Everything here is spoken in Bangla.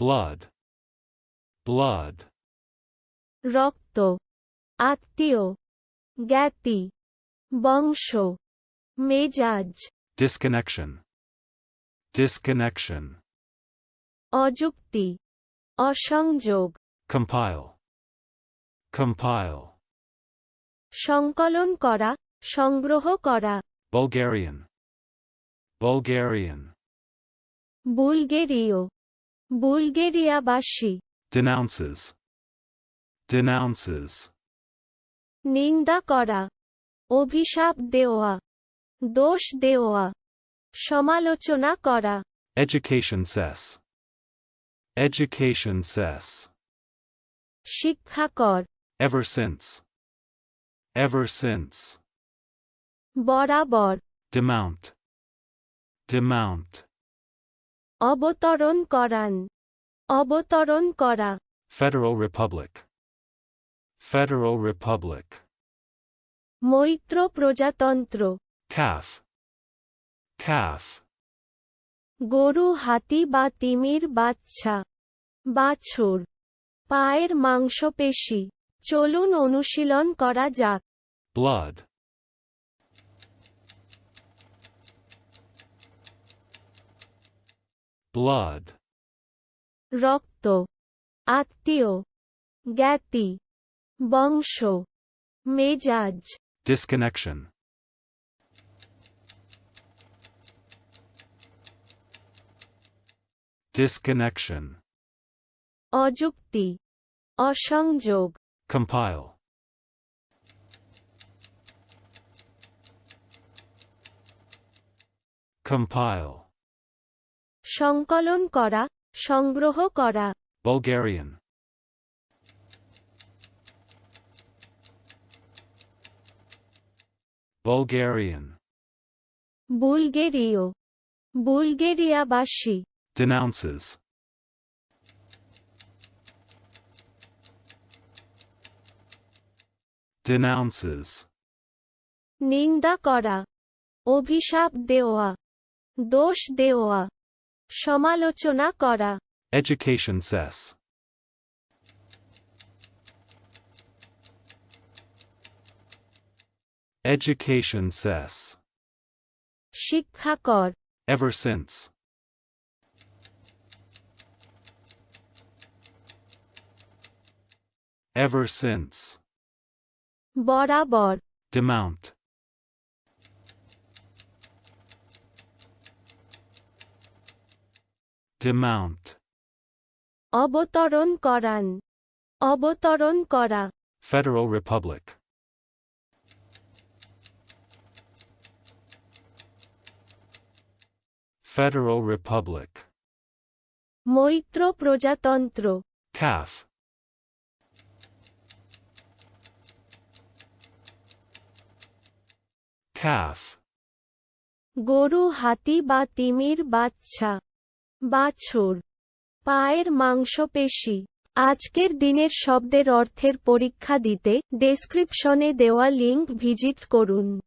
blood, blood, রক্ত আত্মীয় জ্ঞাতি বংশ মেজাজ disconnection, disconnection, অযুক্তি অসংযোগ compile, compile, সংকলন করা সংগ্রহ করা Bulgarian, Bulgarian, বুলগেরীয় বুলগেরিয়াবাসী denounces, denounces, নিন্দা করা অভিশাপ দেওয়া দোষ দেওয়া সমালোচনা করা education cess, education cess, শিক্ষাকর ever since, ever since, বরাবর demount, demount, অবতরণ করান। অবতরণ করা। Federal Republic, Federal Republic, Maitra প্রজাতন্ত্র। Calf, calf, গরু হাতি বা তিমির বাচ্চা। বাছুর। পায়ের মাংসপেশি। চলুন অনুশীলন করা যাক। Blood, blood, রক্ত আত্মীয় জ্ঞাতি বংশ মেজাজ disconnection, disconnection, অযুক্তি অসংযোগ compile, compile, সংকলন করা সংগ্রহ করা। Bulgarian, Bulgarian, বুলগেরীয় বুলগেরিয়াবাসী denounces, denounces, নিন্দা করা অভিশাপ দেওয়া দোষ দেওয়া সমালোচনা করা education cess, education cess, শিক্ষাকর ever since, ever since, বরাবর demount, Demount, অবতরণ করান অবতরণ করা Federal Republic, Federal Republic, Maitra প্রজাতন্ত্র calf, calf, গরু হাতি বা তিমির বাচ্চা বাছুর। পায়ের মাংসপেশি। আজকের দিনের শব্দের অর্থের পরীক্ষা দিতে ডেসক্রিপশনে দেওয়া লিংক ভিজিট করুন।